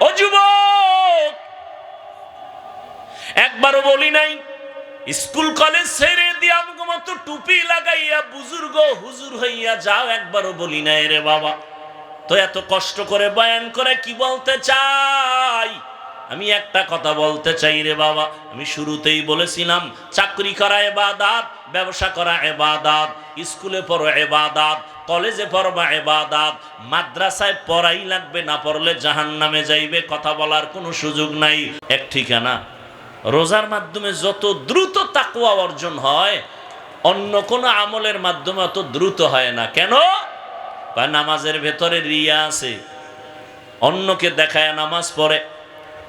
ও যুবক! একবারও বলি নাই, স্কুল কলেজ ছেড়ে দিয়ে আমাকে মতো টুপি লাগাইয়া বুজুর্গ, হুজুর হইয়া যাও, একবারও বলি নাই রে বাবা। তো এত কষ্ট করে বয়ান করে কি বলতে চাই? আমি একটা কথা বলতে চাই রে বাবা। আমি শুরুতেই বলেছিলাম, চাকরি করা এবাদাত, ব্যবসা করা এবাদাত, স্কুলে পড়ো এবাদাত, কলেজে পড়বা এবাদাত, মাদ্রাসায় পড়াই লাগবে না পড়লে জাহান নামে যাইবে, কথা বলার কোনো সুযোগ নাই। এক ঠিকানা, রোজার মাধ্যমে যত দ্রুত তাকুয়া অর্জন হয়, অন্য কোনো আমলের মাধ্যমে অত দ্রুত হয় না। কেন? বা নামাজের ভেতরে রিয়া আছে। অন্যকে দেখায় নামাজ পড়ে।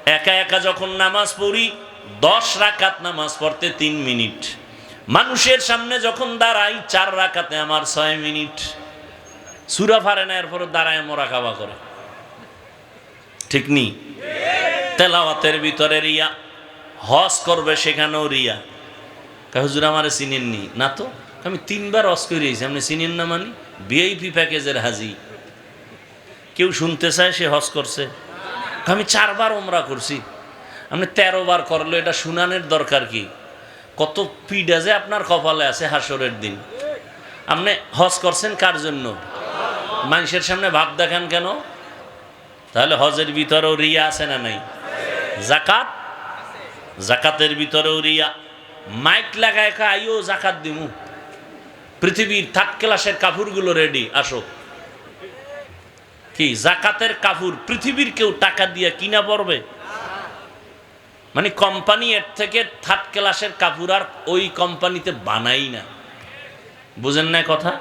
একা একা যখন নামাজ পড়ি, দশ রাকাত নামাজ পড়তে তিন মিনিট। মানুষের সামনে যখন দাঁড়াই, চার রাকাতে আমার ছয় মিনিট। সুরা ফারে না এরপর দাঁড়ায় মোরা খাওয়া করে। ঠিক নি? তেলাওয়াতের ভিতরে রিয়া, হজ করবে সেখানেও রিয়া। হুজুর, আমার চিনেননি না? তো, আমি তিনবার হজ করিয়েছি আপনি চিনেন না মানি? ভিআইপি প্যাকেজের হাজি। কেউ শুনতে চায় সে হজ করছে। আমি চারবার ওমরা করছি। আপনি তেরো বার করল এটা শুনানের দরকার কি? কত পিডা যে আপনার কপালে আছে হাসরের দিন। আপনি হজ করছেন কার জন্য? মানুষের সামনে ভাব দেখান কেন? তাহলে হজের ভিতরেও রিয়া আছে না নাই? জাকাত? জাকাতের ভিতরেও রিয়া। মাইক লাগায় আইও জাকাত দিমু। পৃথিবীর থার্ড ক্লাসের কাপড়গুলো রেডি আসো। কি, জাকাতের কাপড় পৃথিবীর কেউ টাকা দিয়ে কিনা পড়বে? মানে কোম্পানি এর থেকে থার্ড ক্লাসের কাপড় আর ওই কোম্পানিতে বানাই না। বুঝেন না কথা?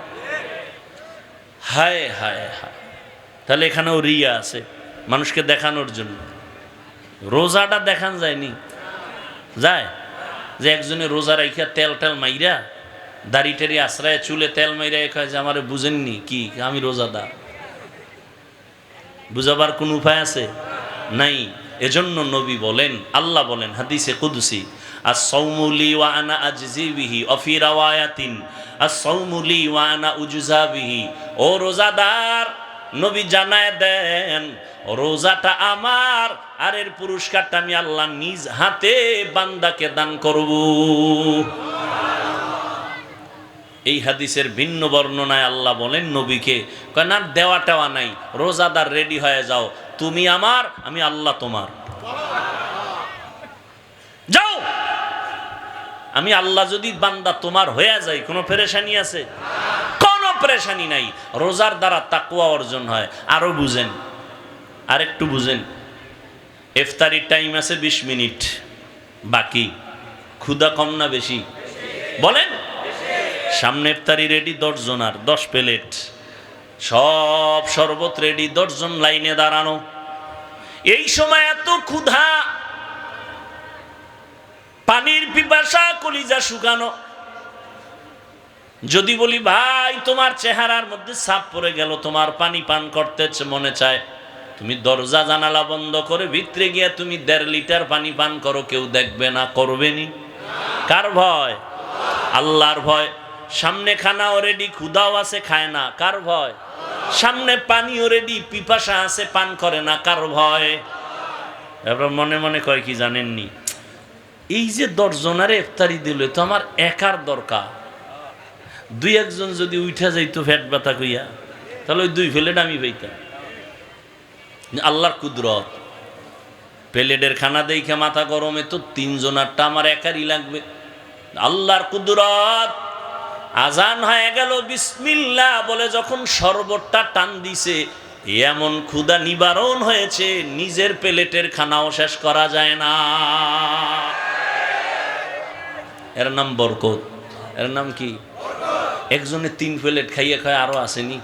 হায় হায় হায়। তাহলে এখানেও রিয়া আছে, মানুষকে দেখানোর জন্য। রোজাটা দেখান যায়নি? যায়? যে একজনে রোজা রাইখা তেল টেল মাইরা, দাড়ি টেরি আশ্রয় চুলে তেল মাইরা যে, আমার বুঝেননি, কি, আমি রোজাদার? বুঝাবার কোন উপায় আছে? নাই। এজন্য নবী বলেন, আল্লাহ বলেন, হাদিসে কুদুসি আর সৌমুলি আর সৌমুলি ও রোজাদার, নবী দেন, রোজাটা আমার, আর এর পুরস্কারটা আমি আল্লাহ নিজ হাতে বান্দাকে দান করব। এই হাদিসের ভিন্ন বর্ণনায় আল্লাহ বলেন নবীকে, কয়, না, দেওয়া টেওয়া নাই, রোজাদার রেডি হয়ে যাও, তুমি আমার, আমি আল্লাহ তোমার। যাও! আমি আল্লাহ যদি বান্দা তোমার হয়ে যাই কোনো পেরেশানি আছে? কোনো পেরেশানি নাই, রোজার দ্বারা তাকুয়া অর্জন হয়। আরও বুঝেন, আরেকটু বুঝেন। ইফতারির টাইম আছে বিশ মিনিট, বাকি। ক্ষুদা কম না বেশি? বলেন। সামনে ইফতারি রেডি দশজন আর দশ প্লেট। সব শরবত রেডি দশজন লাইনে দাঁড়ানো। এই সময় এত ক্ষুধা। পানির পিপাসা, কলিজা শুকানো। যদি বলি, ভাই, তোমার চেহারার মধ্যে সাপ পড়ে গেল, তোমার পানি পান করতে মনে চায়। তুমি দরজা জানালা বন্ধ করে ভিতরে গিয়ে তুমি দেড় লিটার পানি পান করো, কেউ দেখবে না, করবে নি? কার ভয়? আল্লাহর ভয়। সামনে খানাও রেডি ক্ষুদাও আছে, খায় না। কার ভয়? সামনে পানিও রেডি পিপাসা আছে, পান করে না। কার ভয়? এবার মনে মনে কয় কি জানেননি? এই যে দশজনারে ইফতারি দিলে তো আমার একার দরকার। দুই একজন যদি উঠা যাইতো ফ্যাট ব্যথা কইয়া, তাহলে ওই দুই প্লেট আমি পাইতাম। আল্লাহর কুদরত। প্লেটের খানা দেখে মাথা গরমে তো তিনজনারটা আমার একারই লাগবে। আল্লাহর কুদরত। আজান হয়ে গেল বিসমিল্লা বলে যখন শরবতটা টান দিছে, এমন ক্ষুদা নিবারণ হয়েছে, নিজের প্লেটের খানাও শেষ করা যায় না। এর নাম বরকত। এর নাম কি? একজনে তিন প্লেট খাইয়ে খায়, আরও আসেনি।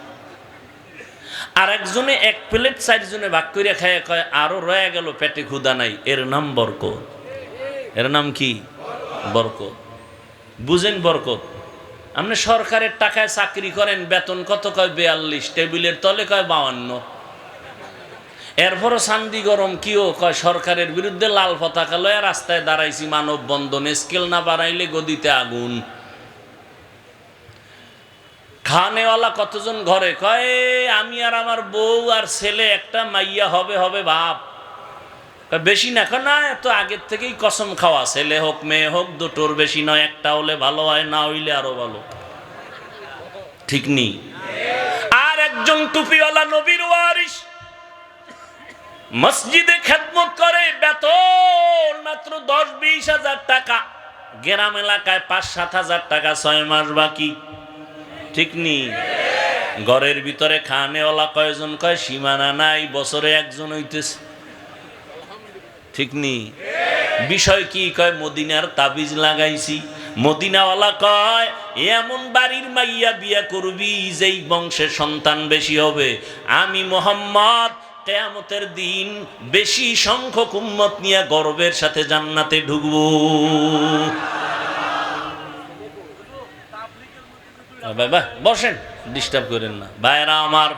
আর একজনে এক প্লেট চারজনে ভাগ করে খাইয়ে খায়, আরও রয়ে গেল, পেটে ক্ষুদা নাই। এর নাম বরকত। এর নাম কি? বরকত। বুঝেন বরকত। আপনি সরকারের টাকায় চাকরি করেন বেতন কত কয়? বেয়াল্লিশ। টেবিলের তলে কয়? বাউান্ন এরপরও শান্তি গরম কিও কয়? সরকারের বিরুদ্ধে লাল পতাকা লয়ে রাস্তায় দাঁড়াইছি মানব বন্ধনে স্কেল না বাড়াইলে গদিতে আগুন। খানেওয়ালা কতজন ঘরে কয় আমি আর আমার বউ আর ছেলে একটা মাইয়া হবে হবে কয়, বেশি না কয়, না এত আগের থেকেই কসম খাওয়া ছেলে হোক মেয়ে হোক দুটোর বেশি নয় একটা হলে ভালো হয় না হইলে আরও ভালো। ঠিক নেই। আর একজন টুপিওয়ালা নবীর ওয়ারিস মসজিদে খেদমত করে বেতন মাত্র দশ বিশ হাজার টাকা। গ্রাম এলাকায় পাঁচ সাত হাজার টাকা ছয় মাস বাকি। ঠিক নি ঘরের ভিতরে খানেওয়ালা কয়জন কয় সীমানা নাই বছরে একজন হইতেছে। ঠিক নি বিষয় কি? কয়, মদিনার তাবিজ লাগাইছি। মদিনাওয়ালা কয়, এমন বাড়ির মাইয়া বিয়া করবি যেই বংশে সন্তান বেশি হবে। আমি মোহাম্মদ কেয়ামতের দিন বেশি সংখ্যক উম্মত নিয়ে গর্বের সাথে জান্নাতে ঢুকবো। বসেন ডিস্টার্ব করেন না। ভাইরা আমার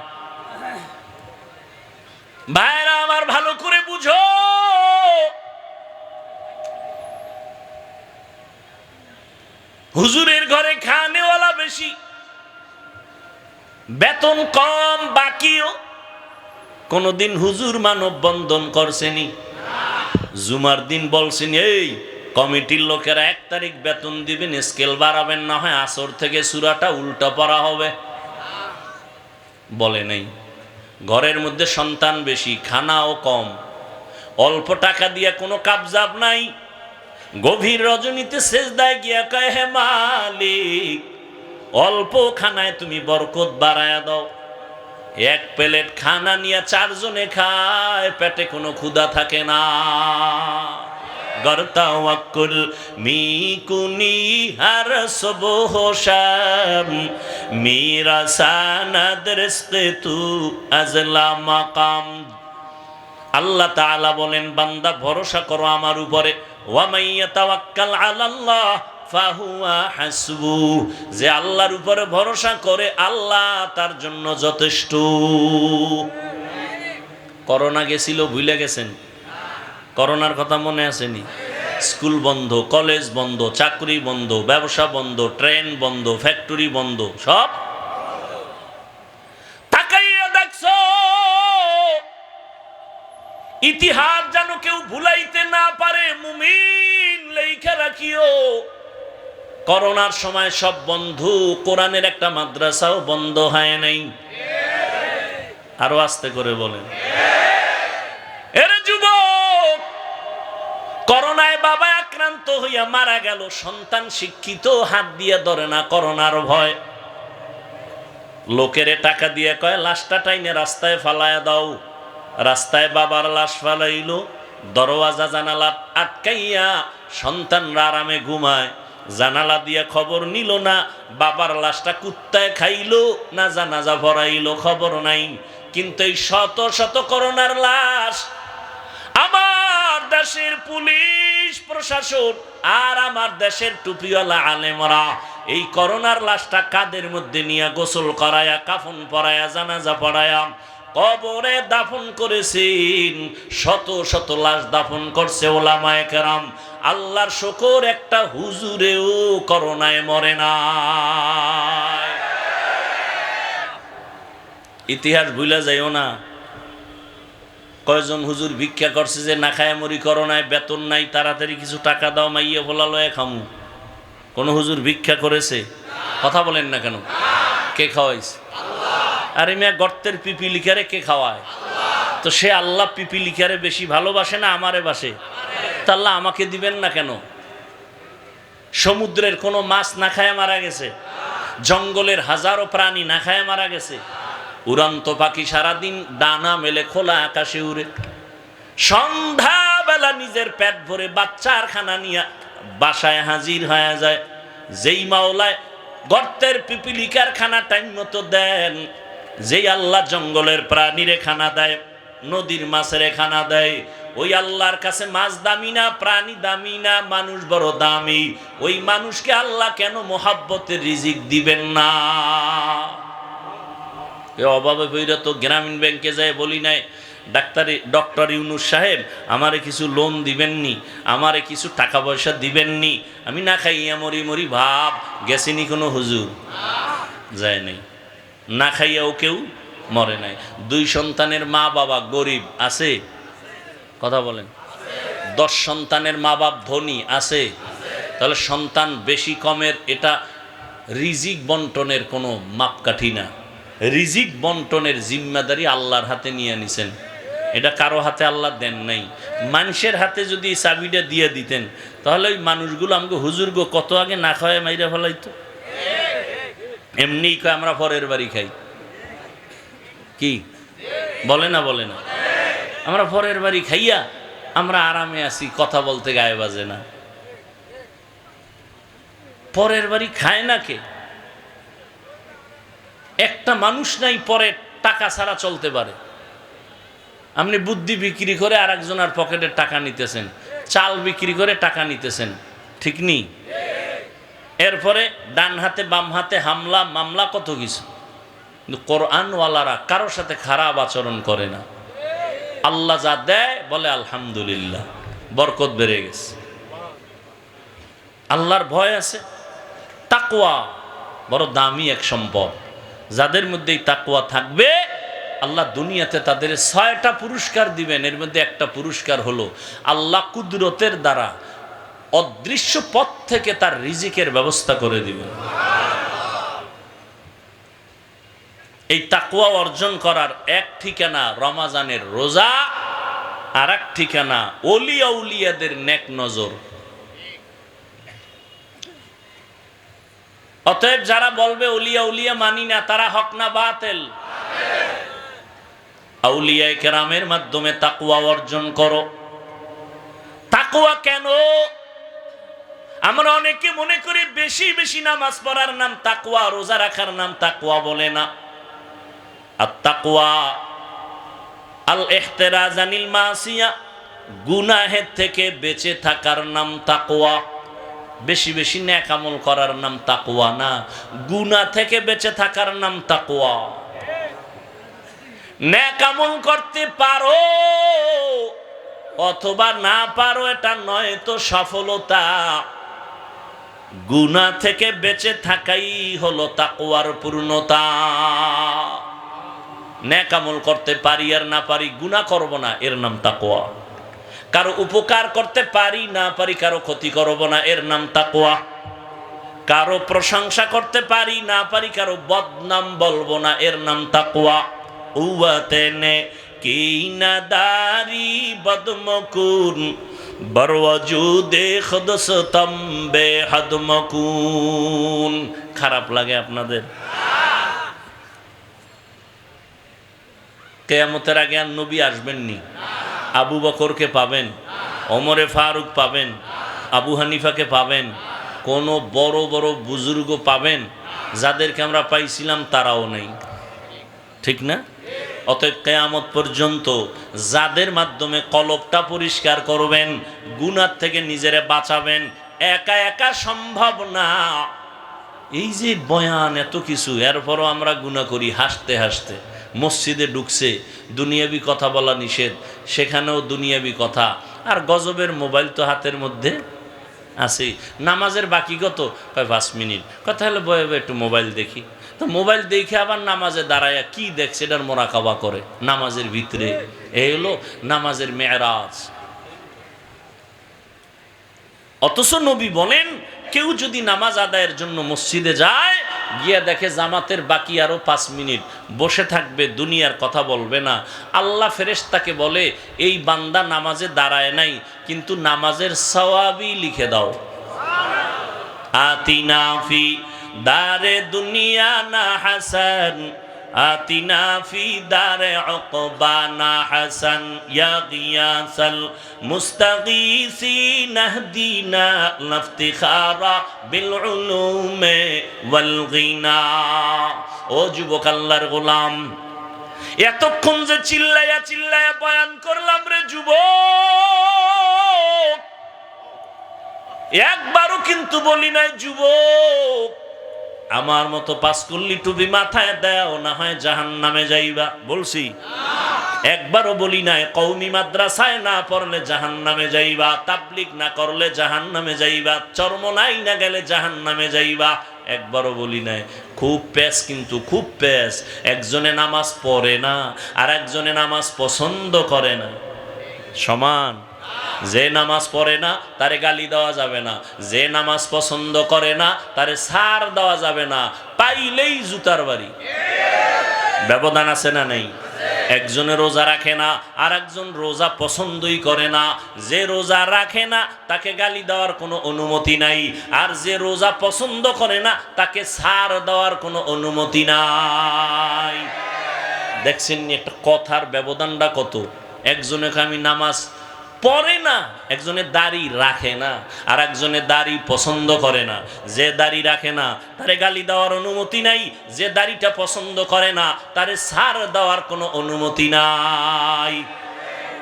ভাইরা আমার ভালো করে বুঝো হুজুরের ঘরে খানেওয়ালা বেশি। বেতন কম, বাকিও। কোনদিন হুজুর মানব বন্ধন করছেনি। জুমার দিন বলছেন, এই কমিটির লোকেরা এক তারিখ বেতন দিবেন, স্কেল বাড়াবেন, না হয় আসর থেকে সুরাটা উল্টা পড়া হবে। বলে নেই। ঘরের মধ্যে সন্তান বেশি, খানাও কম। অল্প টাকা দিয়ে কোনো কাবজাব নাই। গভীর রজনীতে শেষদায় গিয়া কয়, হে মালিক, অল্প খানায় তুমি বরকত বাড়ায়া দাও। এক প্লেট খানা নিয়ে চারজনে খায়, পেটে কোনো ক্ষুধা থাকে না। গরতাওয়াক্কুল হার মাকাম। আল্লাহ তাআলা বলেন, বান্দা, ভরসা করো আমার উপরে। আলাল্লাহ হাসবু। যে আল্লাহর উপরে ভরসা করে আল্লাহ তার জন্য যথেষ্ট। করোনা গেছিল, ভুলে গেছেন? করোনার কথা মনে আসেনি? স্কুল বন্ধ, কলেজ বন্ধ, চাকরি বন্ধ, ব্যবসা বন্ধ, ট্রেন বন্ধ, ফ্যাক্টরি বন্ধ, সব ইতিহাস যেন কেউ ভুলাইতে না পারে, মুমিন লেখা রাখিও। করোনার সময় সব বন্ধু, কোরআনের একটা মাদ্রাসাও বন্ধ হয় নাই। আরও আস্তে করে বলেন। করোনায় বাবা আক্রান্ত হইয়া মারা গেল, সন্তান শিক্ষিত, হাত দিয়ে ধরে না করোনার ভয়। লোকেরে টাকা দিয়ে কয়, লাশটা টাইনে রাস্তায় ফালায়া দাও। রাস্তায় বাবার লাশ ফালাইলো, দরওয়াজা জানালা আটকাইয়া সন্তানরা আরামে ঘুমায়। জানালা দিয়ে খবর নিল না, বাবার লাশটা কুত্তায় খাইলো না জানাজা ভরাইলো, খবর নাই। কিন্তু এই শত শত করোনার লাশ আমার দেশের পুলিশ প্রশাসন আর আমার দেশের টুপিওয়ালা আলেমরা, এই করোনার লাশটা কাদের মধ্যে নিয়ে গোসল করায়া, কাফন পরায়া, জানাজা পড়ায়া কবরে দাফন করেছেন। শত শত লাশ দাফন করছে ওলামায়ে কেরাম। আল্লাহর শকর একটা হুজুরেও করোনায় মরে না। ইতিহাস ভুলে যাইও না। কয়জন হুজুর ভিক্ষা করছে যে না খায় মরি করোনায়, বেতন নাই, তাড়াতাড়ি কিছু টাকা দাও, মাইয়ে ভোলা লয়ে খামু। কোন হুজুর ভিক্ষা করেছে? কথা বলেন না কেন? কে খাওয়াইছে? আরে মিয়া, গর্তের পিপিলিকারে কে খাওয়ায়? তো সে আল্লাহ পিপিলিকারে বেশি ভালোবাসে না আমারে বাসে? তা আল্লাহ আমাকে দিবেন না কেন? সমুদ্রের কোনো মাছ না খায় মারা গেছে? জঙ্গলের হাজারো প্রাণী না খায় মারা গেছে? উড়ন্ত পাখি সারাদিন ডানা মেলে খোলা আকাশে উড়ে। সন্ধ্যাবেলা নিজের পেট ভরে বাচ্চার খানা নিয়ে বাসায় হাজির হয়ে যায়। যেই মাওলায় গর্তের পিপিলিকার খানা টাইম মতো দেন যেই আল্লাহ জঙ্গলের প্রাণীরে খানা দেয়, নদীর মাছের খানা দেয়, ওই আল্লাহর কাছে মাছ দামি না, প্রাণী দামি না, মানুষ বড় দামি, ওই মানুষকে আল্লাহ কেন মোহাব্বতের রিজিক দিবেন না? এ অভাবে বইরা তো গ্রামীণ ব্যাংকে যায় বলি নাই, ডাক্তারি, ডক্টর ইউনুস সাহেব, আমারে কিছু লোন দিবেননি, আমারে কিছু টাকা পয়সা দিবেননি, আমি না খাইয়া মরি মরি ভাব, গেছিনি কোনো হুজুর? যায় নাই। না খাইয়াও কেউ মরে নাই। দুই সন্তানের মা বাবা গরিব আছে? কথা বলেন। দশ সন্তানের মা বাপ ধনী আছে? তাহলে সন্তান বেশি কমের এটা রিজিক বন্টনের কোনো মাপকাঠি না। রিজিক বন্টনের জিম্মাদারি আল্লাহর হাতে নিয়ে নিছেন। এটা কারও হাতে আল্লাহ দেন নাই। মানুষের হাতে যদি চাবিটা দিয়ে দিতেন, তাহলে ওই মানুষগুলো আমাকে হুজুর গো, কত আগে না খাওয়ায় মাইরা ফেলাইতো? এমনিই কয়, আমরা পরের বাড়ি খাই। কি? বলে না বলে না। আমরা পরের বাড়ি খাইয়া আমরা আরামে আছি, কথা বলতে গায়ে বাজে না। পরের বাড়ি খায় না কে? একটা মানুষ নাই, পরে টাকা ছাড়া চলতে পারে। আপনি বুদ্ধি বিক্রি করে আর একজনের পকেটে টাকা নিতেছেন, চাল বিক্রি করে টাকা নিতেছেন, ঠিক নেই? এরপরে ডান হাতে, বাম হাতে হামলা, মামলা, কত কিছু। কোরআনওয়ালারা কারোর সাথে খারাপ আচরণ করে না। আল্লাহ যা দেয়, বলে আলহামদুলিল্লাহ, বরকত বেড়ে গেছে। আল্লাহর ভয় আছে। তাকুয়া বড় দামি এক সম্পদ। যাদের মধ্যে এই তাকুয়া থাকবে, আল্লাহ দুনিয়াতে তাদের ছয়টা পুরস্কার দিবেন। এর মধ্যে একটা পুরস্কার হলো আল্লাহ কুদরতের দ্বারা অদৃশ্য পথ থেকে তার রিজিকের ব্যবস্থা করে দিবেন এই তাকুয়া অর্জন করার এক ঠিকানা রমাজানের রোজা, আর এক ঠিকানা অলিয়া উলিয়াদের নেক নজর। অতএব যারা বলবে উলিয়া উলিয়া মানি না, তারা হক না বাতেল। আউলিয়া কেরামের মাধ্যমে তাকুয়া অর্জন করো। তাকুয়া কেন আমরা অনেকে মনে করি বেশি বেশি নামাজ পড়ার নাম তাকুয়া রোজা রাখার নাম তাকুয়া বলে না। আর তাকুয়া আল এহতেরাজানিল মাসিয়া, গুনাহের থেকে বেঁচে থাকার নাম তাকুয়া বেশি বেশি ন্যাকামল করার নাম তাকুয়া না। গুনা থেকে বেঁচে থাকার নাম তাকুয়া ন্যাকামল করতে পারো, অথবা না পারো, এটা নয় তো সফলতা। গুনা থেকে বেঁচে থাকাই হলো তাকুয়ার পূর্ণতা। ন্যাক আমল করতে পারি আর না পারি, গুনাহ করব না, এর নাম তাকোয়া কারও উপকার করতে পারি, না পারি, কারও ক্ষতি করব না, এর নাম তাকোয়া কারও প্রশংসা করতে পারি, না পারি, কারও বদনাম বলব না, এর নাম তাকোয়া উয়াতেনে কি না দারি বদমকুন খারাপ লাগে আপনাদের। কেয়ামতের আগে আর নবী আসবেননি। আবু বকরকে পাবেন অমরে ফারুক পাবেন, আবু হানিফাকে পাবেন, কোনো বড় বড় বুজুর্গ পাবেন, যাদেরকে আমরা পাইছিলাম তারাও নেই। ঠিক না? অতএব কেয়ামত পর্যন্ত যাদের মাধ্যমে কলবটা পরিষ্কার করবেন গুনার থেকে নিজেরে বাঁচাবেন, একা একা সম্ভব না। এই যে বয়ান এত কিছু, এরপরও আমরা গুণা করি হাসতে হাসতে। মসজিদে ঢুকছে, দুনিয়াবি কথা বলা নিষেধ, সেখানেও দুনিয়াবি কথা। আর গজবের মোবাইল তো হাতের মধ্যে আছে। নামাজের বাকি কত? কয়, পাঁচ মিনিট। কথা হলে বয়ে একটু মোবাইল দেখি। তো মোবাইল দেখে আবার নামাজে দাঁড়ায় কি দেখছে? এটার মোরাকাবা করে। নামাজের ভিতরে। এই হলো নামাজের মেয়েরাজ। অথচ নবী বলেন, কেউ যদি নামাজ আদায়ের জন্য মসজিদে যায়, গিয়া দেখে জামাতের বাকি আরও পাঁচ মিনিট বসে থাকবে, দুনিয়ার কথা বলবে না। আল্লাহ ফেরেশতাকে বলে, এই বান্দা নামাজে দাঁড়ায় নাই, কিন্তু নামাজের সওয়াবই লিখে দাও। আতিনা ফি দারে দুনিয়া না হাসান, আতিনা ফি দারে উকবানা হাসান, ইয়া গিয়াসাল মুস্তাগীসিন নাহদিনা লাফতিখারা বিল উলুমে ওয়াল গিনা ও যুবক আল্লাহর গোলাম, এতক্ষণ যে চিল্লাইয়া চিল্লাইয়া বয়ান করলাম রে যুবক, একবারও কিন্তু বলি নাই যুবক আমার মতো পাঁচকল্লি টুপি মাথায় দেও, না হয় জাহান নামে যাইবা। বলছি, একবারও বলি নাই কৌমি মাদ্রাসায় না পড়লে জাহান নামে যাইবা তাবলিক না করলে জাহান নামে যাইবা চর্ম নাই না গেলে জাহান নামে যাইবা। একবারও বলি নাই, খুব প্যাস কিন্তু খুব প্যাস, একজনে নামাজ পড়ে না, আর একজনে নামাজ পছন্দ করে না। সমান। যে নামাজ পড়ে না, তারে গালি দেওয়া যাবে না। যে নামাজ পছন্দ করে না, তারে সার দেওয়া যাবে না। পাইলেই জুতার বাড়ি। ব্যবধান আছে না নেই? একজনে রোজা রাখে না আর একজন রোজা পছন্দই করে না। যে রোজা রাখে না, তাকে গালি দেওয়ার কোনো অনুমতি নাই। আর যে রোজা পছন্দ করে না, তাকে সার দেওয়ার কোনো অনুমতি নাই। দেখছেন একটা কথার ব্যবধানটা কত? একজনকে আমি নামাজ পড়ে না একজনের দাড়ি রাখে না, আর একজনের দাড়ি পছন্দ করে না। যে দাড়ি রাখে না, তারে গালি দেওয়ার অনুমতি নাই। যে দাড়িটা পছন্দ করে না, তারে সার দেওয়ার কোনো অনুমতি নাই।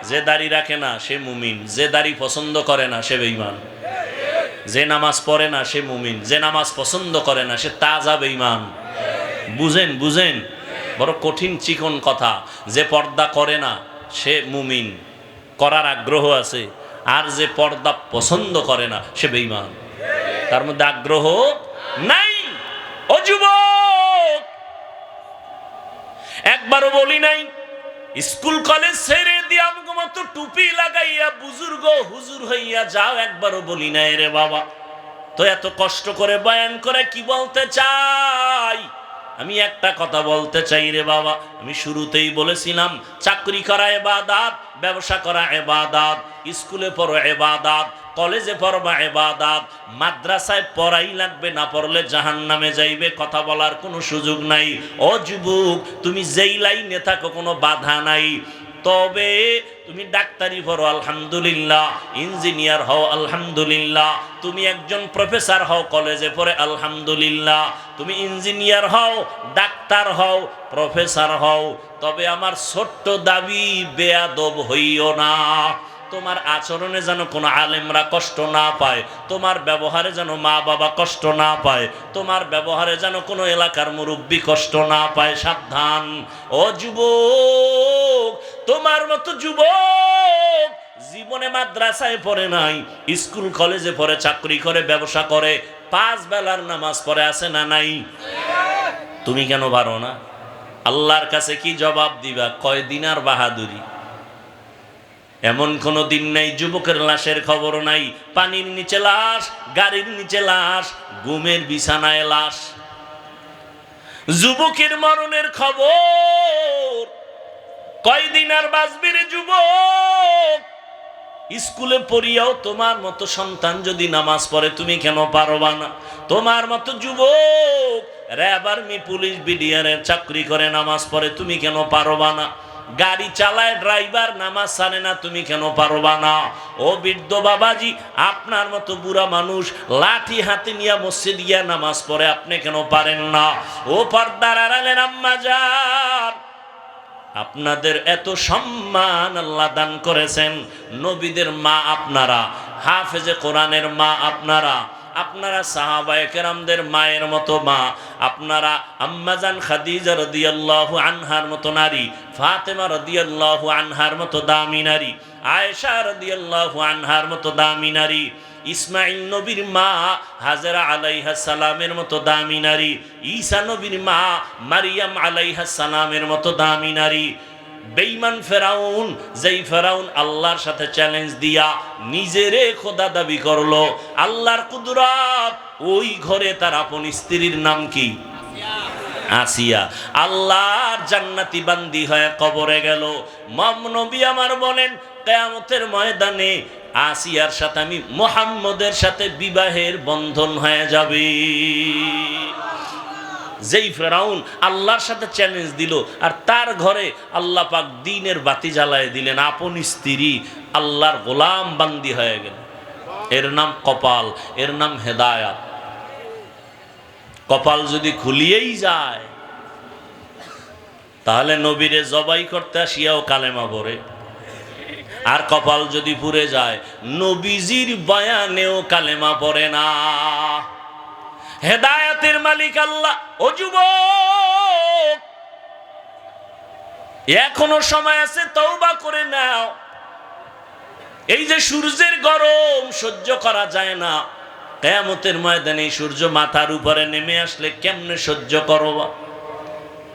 যে দাড়ি রাখে না, সে মুমিন। যে দাড়ি পছন্দ করে না, সে বেইমান যে নামাজ পড়ে না, সে মুমিন। যে নামাজ পছন্দ করে না, সে তাজা বেঈমান। বুঝেন বুঝেন? বড় কঠিন চিকন কথা। যে পর্দা করে না, সে মুমিন। করার আগ্রহ আছে, আর যে পর্দা পছন্দ করে না, সে বেঈমান। তার মধ্যে আগ্রহ নাই। ও যুবক, একবারও বলি নাই, স্কুল কলেজ ছেড়ে দিয়ে আমাকে মতো টুপি লাগাইয়া বুজুর্গ, হুজুর হইয়া যাও, একবারও বলি নাই রে বাবা। তো এত কষ্ট করে বয়ান করে কি বলতে চাই? আমি একটা কথা বলতে চাই রে বাবা। আমি শুরুতেই বলেছিলাম, চাকরি করা এবাদাত ব্যবসা করা এবাদাত স্কুলে পড়ো এবাদাত কলেজে পড়বা এবাদাত মাদ্রাসায় পড়াই লাগবে না পড়লে জাহান নামে যাইবে, কথা বলার কোনো সুযোগ নাই। ও যুবক, তুমি যেই লাইনে থাকো কোনো বাধা নাই। তবে তুমি ডাক্তারি পড়ো আলহামদুলিল্লাহ। ইঞ্জিনিয়ার হও, আলহামদুলিল্লাহ। তুমি একজন প্রফেসর হও, কলেজে পড়ে, আলহামদুলিল্লাহ। তুমি ইঞ্জিনিয়ার হও, ডাক্তার হও, প্রফেসর হও। তবে আমার ছোট্ট দাবি, বেয়াদব হইও না। তোমার আচরণে যেন কোনো আলেমরা কষ্ট না পায়, তোমার ব্যবহারে যেন মা বাবা কষ্ট না পায়, তোমার ব্যবহারে যেন কোনো এলাকার মুরব্বী কষ্ট না পায়, সাবধান। ও যুবক, তোমার মতো যুবক জীবনে মাদ্রাসায় পড়ে নাই, স্কুল, কলেজে পড়ে, চাকরি করে, ব্যবসা করে, পাঁচ বেলার নামাজ পড়ে আছে না নাই? তুমি কেন পারো না? আল্লাহর কাছে কি জবাব দিবা? কয় দিনার বাহাদুরি? এমন কোনো দিন নাই, যুবকের লাশের খবর নাই, পানির নিচে লাশ, গাড়ির নিচে লাশ গুমের বিছানায় লাশ। যুবকের মরণের খবর, কয়দিন আর বাঁচবির যুবক? স্কুলে পড়িয়াও তোমার মতো সন্তান যদি নামাজ পড়ে, তুমি কেন পারবা না? তোমার মতো যুবক, র্যাব আর্মি, পুলিশ, বিডিআরের চাকরি করে নামাজ পড়ে, তুমি কেন পারবা না? গাড়ি চালায়, ড্রাইভার নামাজ সানে না, তুমি কেন পারবা না? ও বৃদ্ধ বাবাজি, আপনার মতো বুড়া মানুষ, লাঠি হাতে নিয়ে মসজিদ গিয়া নামাজ পড়ে, আপনি কেন পারেন না? ও পর্দার আড়ালের আম্মা যান। আপনাদের এত সম্মান আল্লাহ দান করেছেন, নবীদের মা আপনারা, হাফেজে কোরআনের মা আপনারা। আপনারা সাহাবায়ে কেরামদের মায়ের মতো মা, আপনারা আম্মাজান খাদিজা রাদিয়াল্লাহু আনহার মতো নারী, ফাতেমা রাদিয়াল্লাহু আনহার মতো দামি নারী, আয়েশা রাদিয়াল্লাহু আনহার মতো দামি নারী ইসমাইল নবীর মা হাজারা আলাইহা সালামের মতো দামি নারী, ঈসা নবীর মা মারিয়াম আলাইহা সালামের মতো দামি নারী বেইমান ফেরাউন, যেই ফেরাউন আল্লাহর সাথে চ্যালেঞ্জ দিয়া নিজেরে খোদা দাবি করল। আল্লাহর কুদরাত, ওই ঘরে তার আপন স্ত্রীর নাম কি? আসিয়া। আল্লাহর জান্নাতি বান্দি হয়ে কবরে গেল। মম নবী আমার বলেন, কেয়ামতের ময়দানে আসিয়ার সাথে আমি মোহাম্মদের সাথে বিবাহের বন্ধন হয়ে যাবে। যেই ফেরাউন আল্লাহর সাথে চ্যালেঞ্জ দিল, আর তার ঘরে আল্লাহ পাক দিনের বাতি জ্বালায় দিলেন, আপন স্ত্রী আল্লাহর গোলাম বান্দি হয়ে গেল। এর নাম কপাল, এর নাম হেদায়াত। কপাল যদি খুলিয়েই যায়, তাহলে নবীরে জবাই করতে আসিয়াও কালেমা পড়ে। আর কপাল যদি পুড়ে যায়, নবীজির বয়ানেও কালেমা পড়ে না। হেদায়াতের মালিক আল্লাহ। ও যুবক, এখনও সময় আছে, তওবা করে নাও। এই যে সূর্যের গরম, সহ্য করা যায় না। কেয়ামতের ময়দানে সূর্য মাথার উপরে নেমে আসলে কেমনে সহ্য করো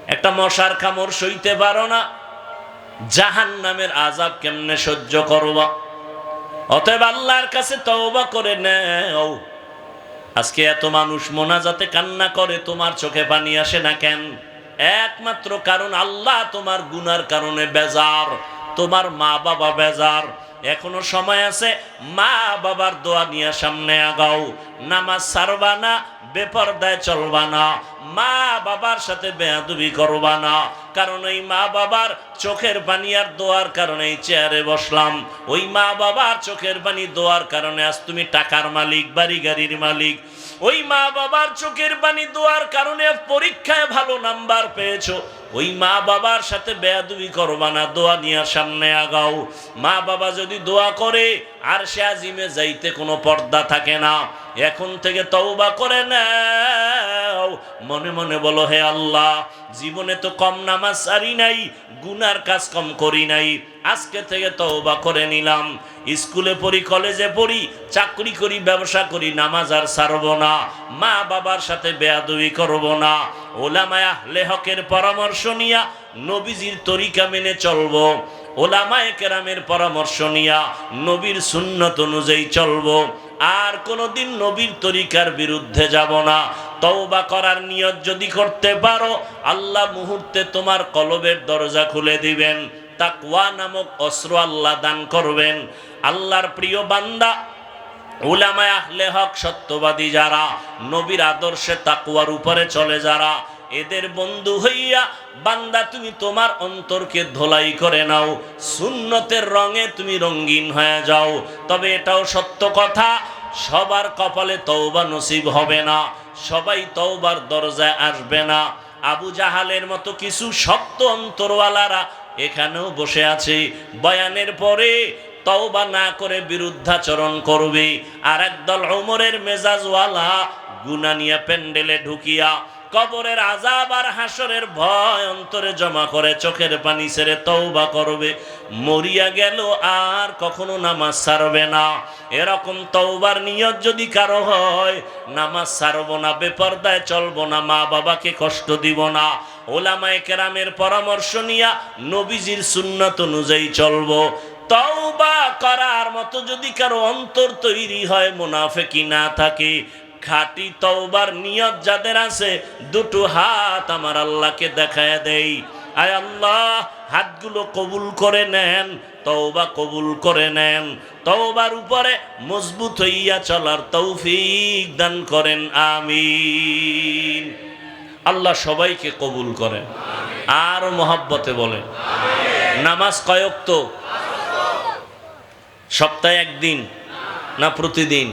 একটা মশার কামড় সইতে পারো না। জাহান নামের আজাব কেমনে সহ্য করবা? অতএব আল্লাহর কাছে তওবা করে নেও। আজকে এত মানুষ মোনাজাতে কান্না করে, তোমার চোখে পানি আসে না কেন? একমাত্র কারণ আল্লাহ তোমার গুনার কারণে বেজার, তোমার মা বাবা বেজার এখনও সময় আছে, মা বাবার দোয়া নিয়ে সামনে আগাও। নামাজ সারবা না, বেপরদায় চলবা না। মা বাবার সাথে বেয়াদুবি করবা না। কারণ ওই মা বাবার চোখের পানি আর দোয়ার কারণে চেয়ারে বসলাম। ওই মা বাবার চোখের পানি দোয়ার কারণে আজ তুমি টাকার মালিক, বাড়ি গাড়ির মালিক। ওই মা বাবার চোখের পানি দোয়ার কারণে পরীক্ষায় ভালো নাম্বার পেয়েছ। ওই মা বাবার সাথে বেয়াদুবি করবা না, দোয়া নিয়ে সামনে আগাও। মা বাবা যদি দোয়া করে, আর সে আজিমে যাইতে কোনো পর্দা থাকে না। এখন থেকে তওবা করে নাও। মনে মনে বলো, হে আল্লাহ, জীবনে তো কম নামাজ সারি নাই, গুনার কাজ কম করি নাই। আজকে থেকে তওবা করে নিলাম। স্কুলে পড়ি, কলেজে পড়ি, চাকরি করি, ব্যবসা করি, নামাজ আর সারব না। মা বাবার সাথে বেয়াদবি করব না। ওলামায়া লেহকের পরামর্শ নিয়া নবীজির তরিকা মেনে চলবো। ওলামায়ে কেরামের পরামর্শ নিয়া নবীর সুন্নত অনুযায়ী চলবো। আর কোনোদিন নবীর তরিকার বিরুদ্ধে যাব না। তওবা করার নিয়ত যদি করতে পারো, আল্লাহ মুহূর্তে তোমার কলবের দরজা খুলে দিবেন। তাকওয়া নামক অস্ত্র আল্লাহ দান করবেন। আল্লাহর প্রিয় বান্দা উলামায় আহলে হক সত্যবাদী যারা, নবীর আদর্শে তাকুয়ার উপরে চলে যারা এদের বন্ধু হইয়া, বান্দা, তুমি তোমার অন্তরকে ধোলাই করে নাও, সুন্নতের রঙে তুমি রঙিন হয়ে যাও। তবে এটাও সত্য কথা, সবার কপালে তওবা নসিব হবে না, সবাই তওবার দরজায় আসবে না। আবু জাহালের মতো কিছু শক্ত অন্তরওয়ালারা এখানেও বসে আছে। বয়ানের পরে তওবা না করে বিরুদ্ধাচরণ করবে। আর একদল ওমরের মেজাজওয়ালা গুনা নিয়ে প্যান্ডেলে ঢুকিয়া কবরের আজাব আর হাসরের ভয় অন্তরে জমা করে চোখের পানি ছেড়ে তওবা করবে। মরিয়া গেল আর কখনো নামাজ ছাড়বে না। এরকম তওবার নিয়ত যদি কারও হয়, নামাজ ছাড়বো না, বেপর্দায় চলবো না, মা বাবাকে কষ্ট দিব না। ওলামায় কেরামের পরামর্শ নিয়া নবীজির সুন্নত অনুযায়ী চলবো। তওবা করার মতো যদি কারও অন্তর তৈরি হয় মুনাফেকি না থাকে। খাঁটি তওবার নিয়ত যাদের আছে, দুটো হাত আমার আল্লাহকে দেখায় দেই। আয় আল্লাহ, হাতগুলো কবুল করে নেন, তওবা কবুল করে নেন। তওবার উপরে মজবুত হইয়া চলার তৌফিক দান করেন, আমিন। আল্লাহ সবাইকে কবুল করেন আর মহাব্বতে বলেন। নামাজ কয়ক তো সপ্তাহে একদিন না প্রতিদিন?